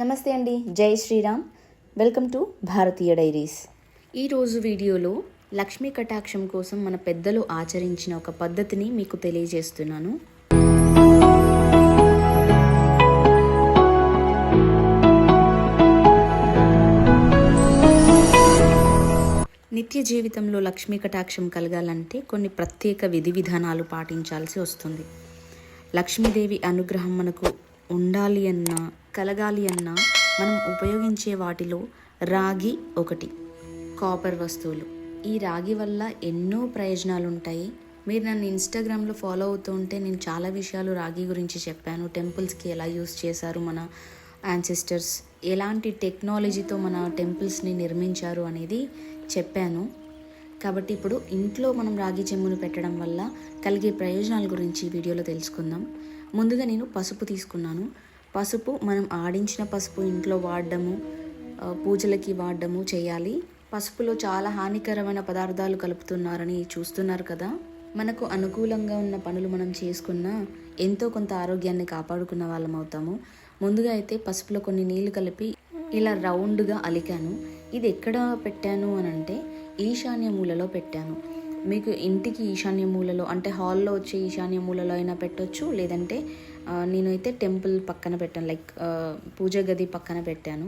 నమస్తే అండి. జై Shriram. Welcome to Bharatiya diaries. ఈరోజు వీడియోలో లక్ష్మీ కటాక్షం కోసం మన పెద్దలు ఆచరించిన ఒక పద్ధతిని మీకు తెలియజేస్తున్నాను. నిత్య జీవితంలో లక్ష్మీ కటాక్షం కలగాలంటే కొన్ని ప్రత్యేక విధి విధానాలు పాటించాల్సి వస్తుంది. లక్ష్మీదేవి అనుగ్రహం మనకు ఉండాలి అన్నా కలగాలి అన్నా మనం ఉపయోగించే వాటిలో రాగి ఒకటి. కాపర్ వస్తువులు. ఈ రాగి వల్ల ఎన్నో ప్రయోజనాలు ఉంటాయి మీరు నన్ను ఇన్స్టాగ్రామ్లో ఫాలో అవుతూ ఉంటే నేను చాలా విషయాలు రాగి గురించి చెప్పాను. టెంపుల్స్కి ఎలా యూస్ చేశారు మన యాన్సిస్టర్స్ ఎలాంటి టెక్నాలజీతో మన టెంపుల్స్ని నిర్మించారు అనేది చెప్పాను. కాబట్టి ఇప్పుడు ఇంట్లో మనం రాగి చెంబును పెట్టడం వల్ల కలిగే ప్రయోజనాల గురించి వీడియోలో తెలుసుకుందాం. ముందుగా నేను పసుపు తీసుకున్నాను. పసుపు మనం ఆడించిన పసుపు ఇంట్లో వాడడము పూజలకి వాడడము చేయాలి. పసుపులో చాలా హానికరమైన పదార్థాలు కలుపుతున్నారని చూస్తున్నారు కదా. మనకు అనుకూలంగా ఉన్న పనులు మనం చేసుకున్నా ఎంతో కొంత ఆరోగ్యాన్ని కాపాడుకున్న వాళ్ళం అవుతాము. ముందుగా అయితే పసుపులో కొన్ని నీళ్ళు కలిపి ఇలా రౌండ్గా అలికాను. ఇది ఎక్కడ పెట్టాను అని అంటే ఈశాన్య మూలలో పెట్టాను. మీకు ఇంటికి ఈశాన్య మూలలో అంటే హాల్లో వచ్చే ఈశాన్య మూలలో అయినా పెట్టొచ్చు లేదంటే నేనైతే టెంపుల్ పక్కన పెట్టాను లైక్ పూజ గది పక్కన పెట్టాను.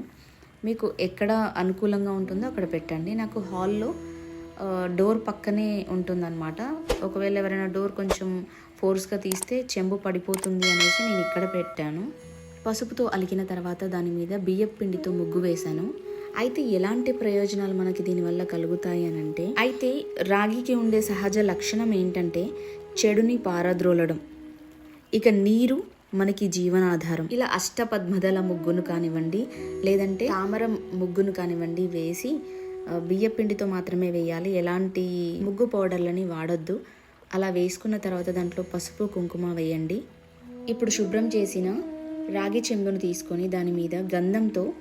మీకు ఎక్కడ అనుకూలంగా ఉంటుందో అక్కడ పెట్టండి. నాకు హాల్లో డోర్ పక్కనే ఉంటుందన్నమాట. ఒకవేళ ఎవరైనా డోర్ కొంచెం ఫోర్స్గా తీస్తే చెంబు పడిపోతుంది అనేసి నేను ఇక్కడ పెట్టాను. పసుపుతో అలికిన తర్వాత దాని మీద బియ్యపు పిండితో ముగ్గు వేశాను. అయితే ఎలాంటి ప్రయోజనాలు మనకి దీనివల్ల కలుగుతాయి అని అంటే అయితే రాగికి ఉండే సహజ లక్షణం ఏంటంటే చెడుని పారద్రోలడం. ఇక నీరు మనకి జీవనాధారం. ఇలా అష్టపద్మదల ముగ్గును కానివ్వండి లేదంటే తామర ముగ్గును కానివ్వండి వేసి బియ్యపిండితో మాత్రమే వేయాలి. ఎలాంటి ముగ్గు పౌడర్లని వాడొద్దు. అలా వేసుకున్న తర్వాత దాంట్లో పసుపు కుంకుమ వేయండి. ఇప్పుడు శుభ్రం చేసిన రాగి చెంబును తీసుకొని దాని మీద గంధంతో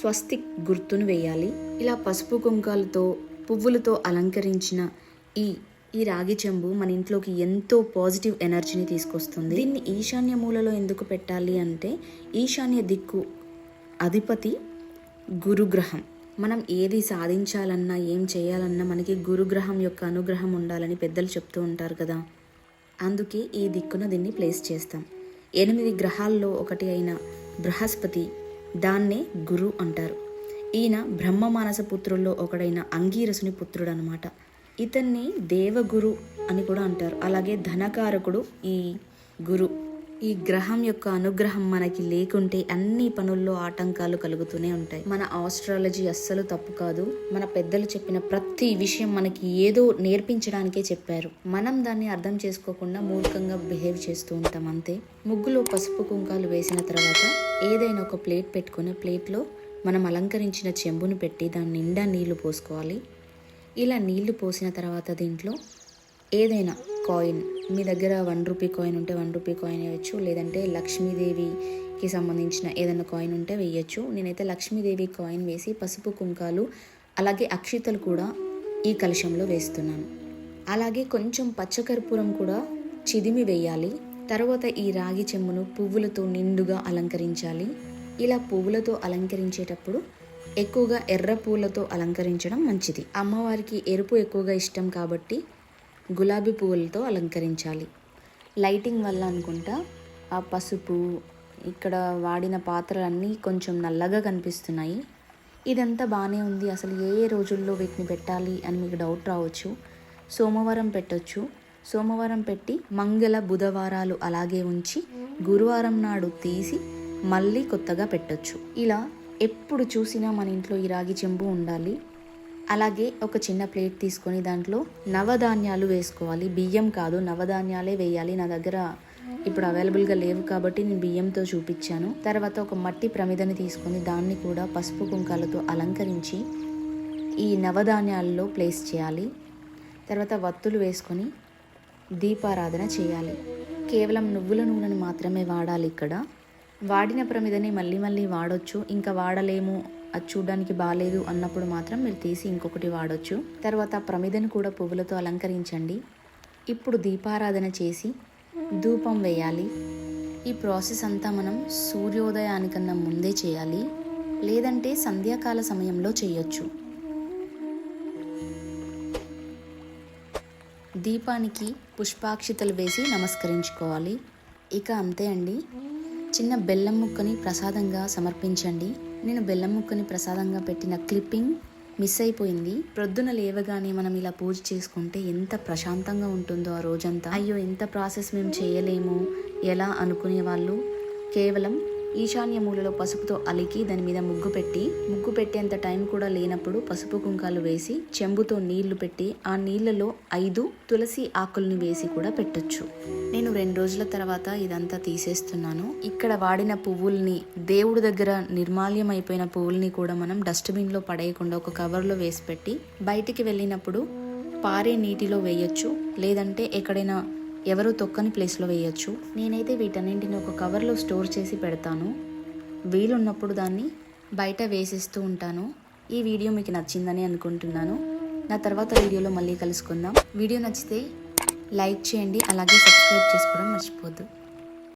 స్వస్తిక్ గుర్తును వేయాలి. ఇలా పసుపు కుంకాలతో పువ్వులతో అలంకరించిన ఈ ఈ రాగి చెంబు మన ఇంట్లోకి ఎంతో పాజిటివ్ ఎనర్జీని తీసుకొస్తుంది. దీన్ని ఈశాన్య మూలలో ఎందుకు పెట్టాలి అంటే ఈశాన్య దిక్కు అధిపతి గురుగ్రహం. మనం ఏది సాధించాలన్నా ఏం చేయాలన్నా మనకి గురుగ్రహం యొక్క అనుగ్రహం ఉండాలని పెద్దలు చెప్తూ ఉంటారు కదా. అందుకే ఈ దిక్కున దీన్ని ప్లేస్ చేస్తాం. ఎనిమిది గ్రహాల్లో ఒకటి అయిన బృహస్పతి దాన్నే గురు అంటారు. ఈయన బ్రహ్మ మానస పుత్రుల్లో ఒకడైన అంగీరసుని పుత్రుడు అనమాట ఇతన్ని దేవగురు అని కూడా అంటారు. అలాగే ధనకారకుడు ఈ గురు. ఈ గ్రహం యొక్క అనుగ్రహం మనకి లేకుంటే అన్ని పనుల్లో ఆటంకాలు కలుగుతూనే ఉంటాయి. మన ఆస్ట్రాలజీ అస్సలు తప్పు కాదు. మన పెద్దలు చెప్పిన ప్రతి విషయం మనకి ఏదో నేర్పించడానికే చెప్పారు. మనం దాన్ని అర్థం చేసుకోకుండా మూర్ఖంగా బిహేవ్ చేస్తూ ఉంటాం అంతే. ముగ్గులో పసుపు కుంకాలు వేసిన తర్వాత ఏదైనా ఒక ప్లేట్ పెట్టుకుని ప్లేట్లో మనం అలంకరించిన చెంబును పెట్టి దాని నిండా నీళ్ళు పోసుకోవాలి. ఇలా నీళ్ళు పోసిన తర్వాత దీంట్లో ఏదైనా కాయిన్ మీ దగ్గర వన్ రూపీ కాయిన్ ఉంటే వన్ రూపీ కాయిన్ వేయచ్చు. లేదంటే లక్ష్మీదేవికి సంబంధించిన ఏదైనా కాయిన్ ఉంటే వేయచ్చు. నేనైతే లక్ష్మీదేవి కాయిన్ వేసి పసుపు కుంకాలు అలాగే అక్షితలు కూడా ఈ కలశంలో వేస్తున్నాను. అలాగే కొంచెం పచ్చకర్పూరం కూడా చిదిమి వేయాలి. తర్వాత ఈ రాగి చెమ్మును పువ్వులతో నిండుగా అలంకరించాలి. ఇలా పువ్వులతో అలంకరించేటప్పుడు ఎక్కువగా ఎర్ర పూలతో అలంకరించడం మంచిది. అమ్మవారికి ఎరుపు ఎక్కువగా ఇష్టం కాబట్టి గులాబీ పువ్వులతో అలంకరించాలి. లైటింగ్ వల్ల అనుకుంటా ఆ పసుపు ఇక్కడ వాడిన పాత్రలన్నీ కొంచెం నల్లగా కనిపిస్తున్నాయి. ఇదంతా బాగానే ఉంది. అసలు ఏ ఏ రోజుల్లో వీటిని పెట్టాలి అని మీకు డౌట్ రావచ్చు. సోమవారం పెట్టొచ్చు. సోమవారం పెట్టి మంగళ బుధవారాలు అలాగే ఉంచి గురువారం నాడు తీసి మళ్ళీ కొత్తగా పెట్టొచ్చు. ఇలా ఎప్పుడు చూసినా మన ఇంట్లో ఈ రాగి చెంబు ఉండాలి. అలాగే ఒక చిన్న ప్లేట్ తీసుకొని దాంట్లో నవధాన్యాలు వేసుకోవాలి. బియ్యం కాదు నవధాన్యాలే వేయాలి. నా దగ్గర ఇప్పుడు అవైలబుల్గా లేవు కాబట్టి నేను బియ్యంతో చూపించాను. తర్వాత ఒక మట్టి ప్రమిదని తీసుకొని దాన్ని కూడా పసుపు కుంకాలతో అలంకరించి ఈ నవధాన్యాల్లో ప్లేస్ చేయాలి. తర్వాత వత్తులు వేసుకొని దీపారాధన చేయాలి. కేవలం నువ్వుల నూనెను మాత్రమే వాడాలి ఇక్కడ. వాడిన ప్రమిదని మళ్ళీ మళ్ళీ వాడొచ్చు. ఇంకా వాడలేము అది చూడడానికి బాగాలేదు అన్నప్పుడు మాత్రం మీరు తీసి ఇంకొకటి వాడొచ్చు. తర్వాత ప్రమిదను కూడా పువ్వులతో అలంకరించండి. ఇప్పుడు దీపారాధన చేసి ధూపం వేయాలి. ఈ ప్రాసెస్ అంతా మనం సూర్యోదయానికన్నా ముందే చేయాలి. లేదంటే సంధ్యాకాల సమయంలో చేయొచ్చు. దీపానికి పుష్పాక్షితలు వేసి నమస్కరించుకోవాలి. ఇక అంతే అండి. చిన్న బెల్లం ముక్కని ప్రసాదంగా సమర్పించండి. నేను బెల్లం ముక్కని ప్రసాదంగా పెట్టిన క్లిప్పింగ్ మిస్ అయిపోయింది. ప్రొద్దున లేవగానే మనం ఇలా పూజ చేసుకుంటే ఎంత ప్రశాంతంగా ఉంటుందో ఆ రోజంతా. అయ్యో ఎంత ప్రాసెస్ మేము చేయలేము. ఎలా అనుకునే వాళ్ళు కేవలం ఈశాన్య మూలలో పసుపుతో అలికి దాని మీద ముగ్గు పెట్టి ముగ్గు పెట్టేంత టైం కూడా లేనప్పుడు పసుపు కుంకాలు వేసి చెంబుతో నీళ్ళు పెట్టి ఆ నీళ్ళలో ఐదు తులసి ఆకుల్ని వేసి కూడా పెట్టొచ్చు. నేను రెండు రోజుల తర్వాత ఇదంతా తీసేస్తున్నాను. ఇక్కడ వాడిన పువ్వుల్ని దేవుడి దగ్గర నిర్మాల్యం అయిపోయిన పువ్వుల్ని కూడా మనం డస్ట్బిన్లో పడేయకుండా ఒక కవర్లో వేసి పెట్టి బయటికి వెళ్ళినప్పుడు పారే నీటిలో వేయొచ్చు. లేదంటే ఎక్కడైనా ఎవరు తొక్కని ప్లేస్లో వేయచ్చు. నేనైతే వీటన్నింటిని ఒక కవర్లో స్టోర్ చేసి పెడతాను. వీలున్నప్పుడు దాన్ని బయట వేసేస్తూ ఉంటాను. ఈ వీడియో మీకు నచ్చిందని అనుకుంటున్నాను. నా తర్వాత వీడియోలో మళ్ళీ కలుసుకుందాం. వీడియో నచ్చితే లైక్ చేయండి అలాగే సబ్స్క్రైబ్ చేసుకోవడం మర్చిపోద్దు.